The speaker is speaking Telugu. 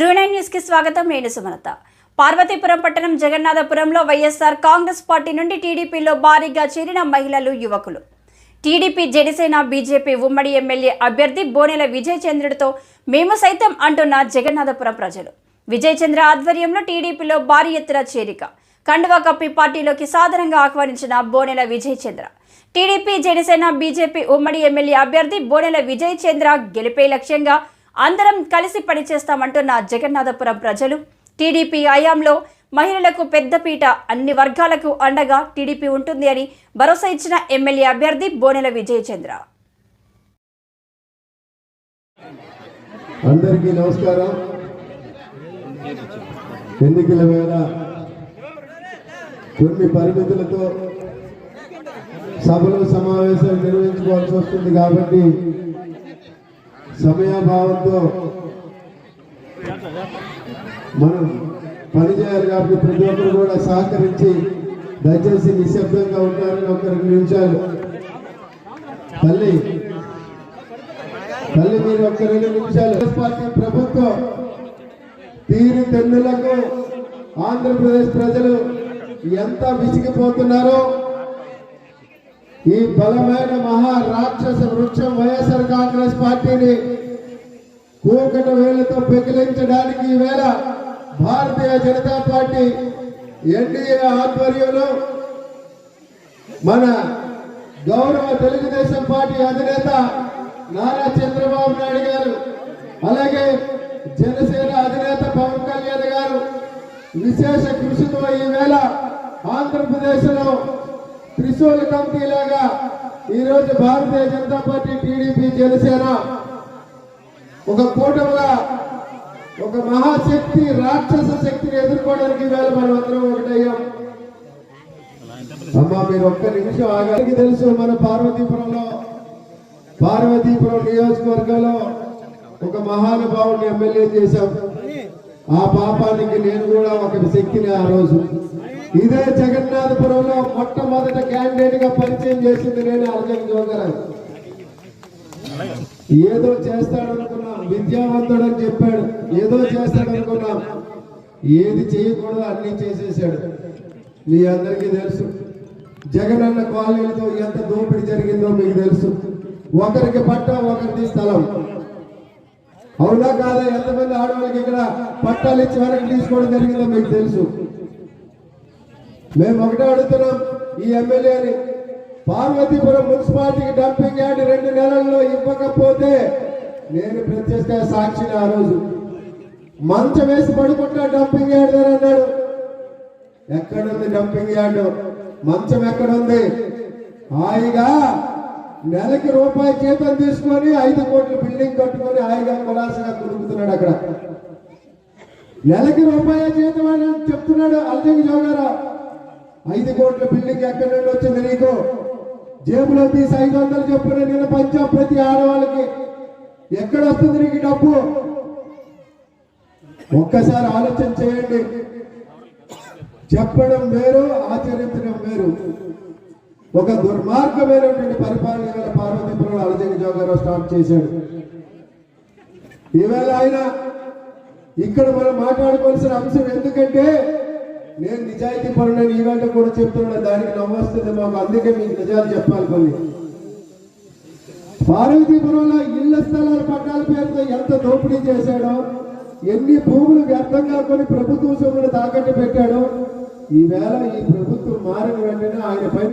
ట్రూ నైన్ న్యూస్కి స్వాగతం నేను సుమలత. పార్వతీపురం పట్టణం జగన్నాథపురంలో వైఎస్ఆర్ కాంగ్రెస్ పార్టీ నుండి టీడీపీలో భారీగా చేరిన మహిళలు యువకులు. టీడీపీ జనసేన బీజేపీ ఉమ్మడి ఎమ్మెల్యే అభ్యర్థి బోనెల విజయచంద్రుడితో మేము సైతం అంటున్న జగన్నాథపురం ప్రజలు. విజయచంద్ర ఆధ్వర్యంలో టీడీపీలో భారీ ఎత్తున చేరిక. కండువా కప్పి పార్టీలోకి సాధారణంగా ఆహ్వానించిన బోనెల విజయచంద్ర. టీడీపీ జనసేన బీజేపీ ఉమ్మడి ఎమ్మెల్యే అభ్యర్థి బోనెల విజయచంద్ర గెలిపే లక్ష్యంగా అందరం కలిసి పనిచేస్తామంటున్న జగన్నాథపురం ప్రజలు. టీడీపీ హయాంలో మహిళలకు పెద్దపీట అన్ని వర్గాలకు అండగా టీడీపీ ఉంటుంది అని భరోసా ఇచ్చిన ఎమ్మెల్యే అభ్యర్థి బోనెల విజయచంద్ర. అందరికీ నమస్కారం. ఎన్నికల వేళ కొన్ని పరిమితులతో సభలు సమావేశాలు నిర్వహించుకోవాల్సి వస్తుంది కాబట్టి సమయాభావంతో మనం పనిచేయాలి కాబట్టి ప్రతి ఒక్కరు కూడా సహకరించి దయచేసి నిశ్శబ్దంగా ఉంటారని ఒక రెండు నిమిషాలు తల్లి తల్లి మీరు ఒక్క రెండు నిమిషాలు కాంగ్రెస్ పార్టీ ప్రభుత్వం తీరు తెన్నులకు ఆంధ్రప్రదేశ్ ప్రజలు ఎంత విసిగిపోతున్నారో ఈ బలమైన మహా రాక్షస వృక్షం వైఎస్ఆర్ కాంగ్రెస్ పార్టీని కూకట వేలతో పెకిలించడానికి ఈవేళ భారతీయ జనతా పార్టీ ఎన్డీఏ ఆధ్వర్యంలో మన గౌరవ తెలుగుదేశం పార్టీ అధినేత నారా చంద్రబాబు నాయుడు గారు అలాగే జనసేన అధినేత పవన్ కళ్యాణ్ గారు విశేష కృషితో ఈవేళ ఆంధ్రప్రదేశ్లో త్రిశూల కమిటీ లాగా ఈరోజు భారతీయ జనతా పార్టీ టీడీపీ జనసేన ఒక కూటమిగా ఒక మహాశక్తి రాక్షస శక్తిని ఎదుర్కోవడానికి వేళ మనం అందరం ఒకటయ్యాం. అమ్మా మీరు ఒక్క నిమిషం ఆగారికి తెలుసు మన పార్వతీపురంలో పార్వతీపురం నియోజకవర్గంలో ఒక మహానుభావుని ఎమ్మెల్యే చేశాం. ఆ పాపానికి నేను కూడా ఒక శక్తిని ఆ రోజు. ఇదే జగన్నాథపురంలో మొట్టమొదట క్యాండిడేట్గా పరిచయం చేసింది నేను అర్జున్ జోగరాజ్. ఏదో చేస్తాడనుకున్నాం విద్యావంతుడు అని చెప్పాడు. ఏదో చేస్తాడనుకున్నాం. ఏది చేయకూడదు అన్ని చేసేసాడు. మీ అందరికీ తెలుసు జగనన్న కాలనీలతో ఎంత దోపిడీ జరిగిందో మీకు తెలుసు. ఒకరికి పట్ట ఒకరిది స్థలం. అవునా కాదా? ఎంతమంది ఆడవాళ్ళకి ఇక్కడ పట్టాలు ఇచ్చి వరకు తీసుకోవడం జరిగిందో మీకు తెలుసు. మేము ఒకటే అడుగుతున్నాం ఈ ఎమ్మెల్యేని పార్వతీపురం మున్సిపాలిటీకి డంపింగ్ యార్డ్ నేను ప్రత్యక్ష సాక్షిని ఆ రోజు. మంచం వేసి పడుకుంటా డంపింగ్ యార్డ్ దగ్గర అన్నాడు. ఎక్కడుంది డంపింగ్ యార్డ్? మంచం ఎక్కడుంది? హాయిగా నెలకి రూపాయి జీతం తీసుకొని ఐదు కోట్ల బిల్డింగ్ కట్టుకొని హాయిగా కులాసగా కుడుకుతున్నాడు అక్కడ. నెలకి రూపాయి జీతం అని చెప్తున్నాడు అల్జంగి జోగారావు. ఐదు కోట్ల బిల్డింగ్ ఎక్కడి నుండి వచ్చింది నీకు? జేబులో తీసి ఐదు వందలు చొప్పున నిన్న పంచాం ప్రతి ఆడవాళ్ళకి. ఎక్కడ వస్తుంది నీకు డబ్బు? ఒక్కసారి ఆలోచన చేయండి. చెప్పడం వేరు ఆచరించడం వేరు. ఒక దుర్మార్గమైనటువంటి పరిపాలన గల పార్వతీపురం అలజంగి జోగారావు స్టార్ట్ చేశాడు. ఈవేళ ఆయన ఇక్కడ మనం మాట్లాడుకోవాల్సిన అంశం ఎందుకంటే నేను నిజాయితీ పనులను ఈవేళ కూడా చెప్తున్నాను దానికి నవ్వొస్తుంది మాకు. అందుకే మీకు నిజాలు చెప్పాలి కొన్ని. పార్వతీపురంలో ఇళ్ళ స్థలాల పట్టాల పేరుతో ఎంత దోపిడీ చేశాడో ఎన్ని భూములు వ్యర్థంగా కొని ప్రభుత్వ సొమ్ములు తాకట్టు పెట్టాడో ఈవేళ ఈ ప్రభుత్వం మారిన వెంటనే ఆయన పైన